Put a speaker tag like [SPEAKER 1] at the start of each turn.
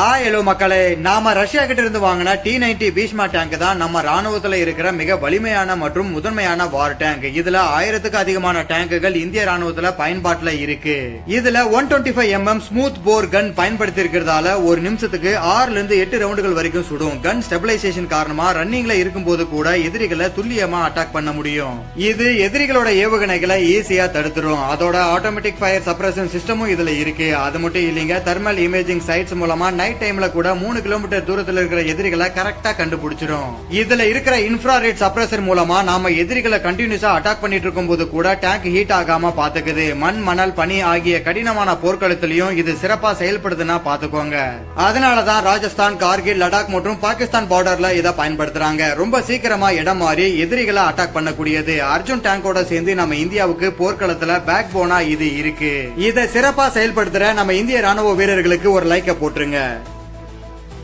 [SPEAKER 1] ஆ hello மக்களே. நாம Russia கிட்ட இருந்து வாங்கின டி நைன்டி பீஷ்மா டேங்க் தான் நம்ம ராணுவத்துல இருக்கிற மிக வலிமையான மற்றும் முதன்மையான வார் டேங்க் இதுல ஆயிரத்துக்கு அதிகமான டேங்குகள் இந்திய ராணுவத்துல பயன்பாட்டுல இருக்கு. இதுல one twenty five MM smooth bore gun பயன்படுத்தி இருக்கிறதால ஒரு நிமிஷத்துக்கு ஆறுல இருந்து எட்டு ரவுண்டுகள் வரைக்கும் சுடும். கன் ஸ்டெபிலைசேஷன் காரணமா ரன்னிங்ல இருக்கும்போது கூட எதிரிகளை துல்லியமா அட்டாக் பண்ண முடியும். இது எதிரிகளோட ஏவுகணைகளை ஈஸியா தடுத்துரும். அதோட ஆட்டோமேட்டிக் ஃபயர் சப்ரஷன் சிஸ்டமும் இதுல இருக்கு. அது மட்டும் இல்லைங்க தெர்மல் இமேஜிங் சைட்ஸ் மூலமா நைட் டைம்ல கூட மூணு கிலோமீட்டர் தூரத்துல இருக்கிற எதிரிகளை கரெக்டா கண்டுபிடிச்சிரும் இதுல இருக்கிற இன்ஃப்ராரெட் சப்ரஸர் மூலமா நாம எதிரிகளை கண்டினியூஸா அட்டாக் பண்ணிட்டு இருக்கும் போது கூட டேங்க் ஹீட் ஆகாம பாத்துக்குது. மண் மணல் பனி ஆகிய கடினமான போர்க்களத்திலையும் இது சிறப்பா செயல்படுதுன்னா பாத்துக்கோங்க. அதனாலதான் ராஜஸ்தான் கார்கில் லடாக் மற்றும் பாகிஸ்தான் பார்டர்ல இதை பயன்படுத்துறாங்க. ரொம்ப சீக்கிரமா இடம் மாறி எதிரிகளை அட்டாக் பண்ணக்கூடியது. அர்ஜுன் டேங்கோட சேர்ந்து நம்ம இந்தியாவுக்கு போர்க்களத்துல பேக் போனா இது இருக்கு. இதை சிறப்பா செயல்படுத்துற நம்ம இந்திய ராணுவ வீரர்களுக்கு ஒரு லைக்க போட்டுருங்க.